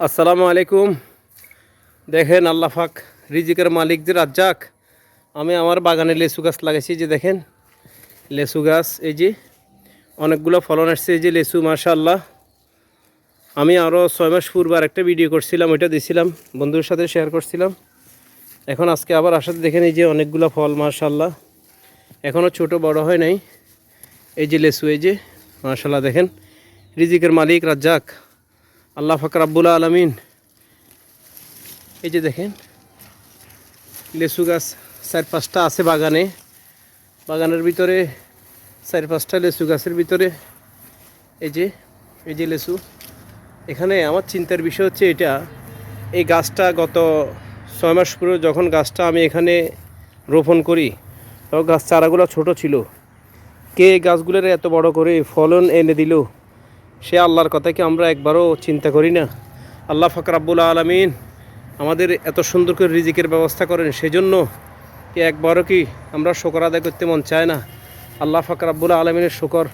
আসসালামু আলাইকুম। দেখেন আল্লাহ পাক রিজিকের মালিক যে রাজ্জাক। আমি আমার বাগানে লেচু গাছ লাগাইছি যে দেখেন, লেচু গাছ, এই যে অনেকগুলো ফলন আসছে, এই যে লেচু মাশাল্লাহ আমি আরও ছয় মাস পূর্বে একটা ভিডিও করছিলাম, ওইটা দিছিলাম বন্ধুর সাথে শেয়ার করছিলাম। এখন আজকে আবার আসাতে দেখেন, এই যে অনেকগুলো ফল মাশাল্লাহ এখনও ছোট, বড় হয় নাই। এই যে লেচু, এই যে মাশাল্লাহ দেখেন, রিজিকের মালিক রাজ্জাক। আল্লাহ ফাকর আব্বুল আলমিন। এই যে দেখেন, লেচু গাছ চার পাঁচটা আছে বাগানে। বাগানের ভিতরে, চার পাঁচটা লেচু গাছের ভিতরে। এই যে এই যে লেচু। এখানে আমার চিন্তার বিষয় হচ্ছে এটা, এই গাছটা গত ছয় মাস পরে যখন গাছটা আমি এখানে রোপণ করি, তখন গাছ চারাগুলো ছোট ছিল। কে গাছগুলোর এত বড় করে ফলন এনে দিল? সে আল্লাহর কথা কি আমরা একবারও চিন্তা করি না? আল্লাহ ফাকর আব্বুল আলমিন আমাদের এত সুন্দর করে রিজিকের ব্যবস্থা করেন, সেজন্য কি একবারও কি আমরা শকর আদায় করতে মন চায় না? আল্লাহ ফাকর আব্বুল আলমিনের শকর।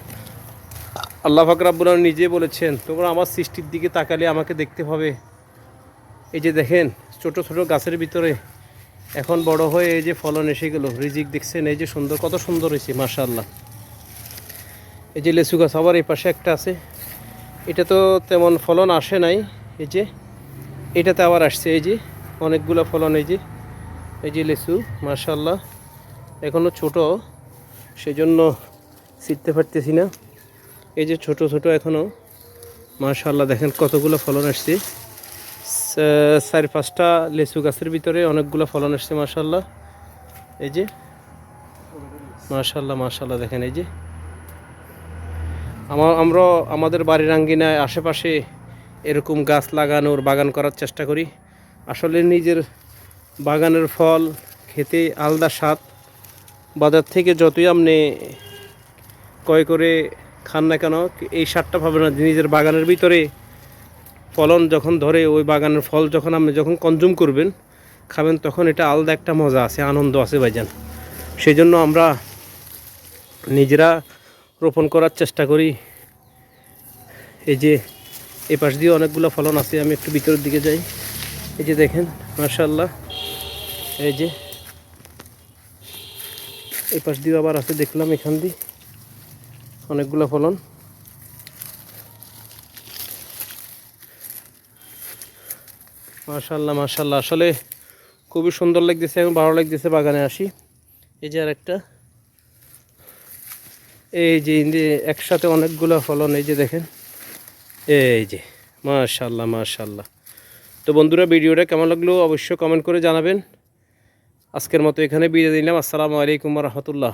আল্লাহ ফাকর আব্বুল আলম নিজে বলেছেন, তোমরা আমার সৃষ্টির দিকে তাকালে আমাকে দেখতে হবে এই যে দেখেন, ছোট ছোট গাছের ভিতরে এখন বড় হয়ে এই যে ফলন এসে গেল, রিজিক দেখছেন, এই যে সুন্দর, কত সুন্দর হয়েছে, মাশাআল্লাহ। এই যে লেচু গাছ আবার এই পাশে একটা আছে। এটা তো তেমন ফলন আসে নাই, এই যে। এটাতে আবার আসছে, এই যে, অনেকগুলো ফলন, এই যে এই যে লেচু মার্শাল্লাহ এখনও ছোট, সেজন্য ছিটতে পারতেছি না। এই যে ছোট ছোট এখনও মার্শাল্লাহ দেখেন কতগুলো ফলন আসছে। চার, পাঁচটা লেচু গাছের ভিতরে অনেকগুলো ফলন আসছে মার্শাল্লাহ এই যে মার্শাল্লাহ মার্শাল্লাহ দেখেন এই যে। আমার আমরা আমাদের বাড়ির আঙ্গিনায় আশেপাশে এরকম গাছ লাগানোর বাগান করার চেষ্টা করি। আসলে নিজের বাগানের ফল, খেতে আলাদা স্বাদ। বাজার থেকে যতই আপনি ক্রয় করে খান না কেন, এই স্বাদটা পাবেন না। নিজের বাগানের ভিতরে ফলন যখন ধরে, ওই বাগানের ফল যখন আপনি যখন কনজিউম করবেন, খাবেন, তখন এটা আলাদা একটা মজা আছে, আনন্দ আছে ভাইজান। সেই জন্য আমরা নিজেরা রোপণ করার চেষ্টা করি। এই যে এ পাশ দিয়ে অনেকগুলো ফলন আছে, আমি একটু ভিতরের দিকে যাই। এই যে দেখেন মার্শাল্লাহ এই যে এই পাশ দিয়ে আবার আছে, দেখলাম এখান দিয়ে অনেকগুলো ফলন। মার্শাল্লাহ মার্শাল্লাহ আসলে খুবই সুন্দর লাগতেছে এবং ভালো লাগতেছে বাগানে আসি। এই যে আর একটা এই এই যে একসাথে অনেকগুলো ফলন, এই যে দেখেন। এই যে, মাশাল্লাহ মাশাল্লাহ। তো বন্ধুরা, ভিডিওটা কেমন লাগল অবশ্যই কমেন্ট করে জানাবেন। আজকের মতো এখানে বিদায় দিলাম আসসালামু আলাইকুম রহমতুল্লাহ।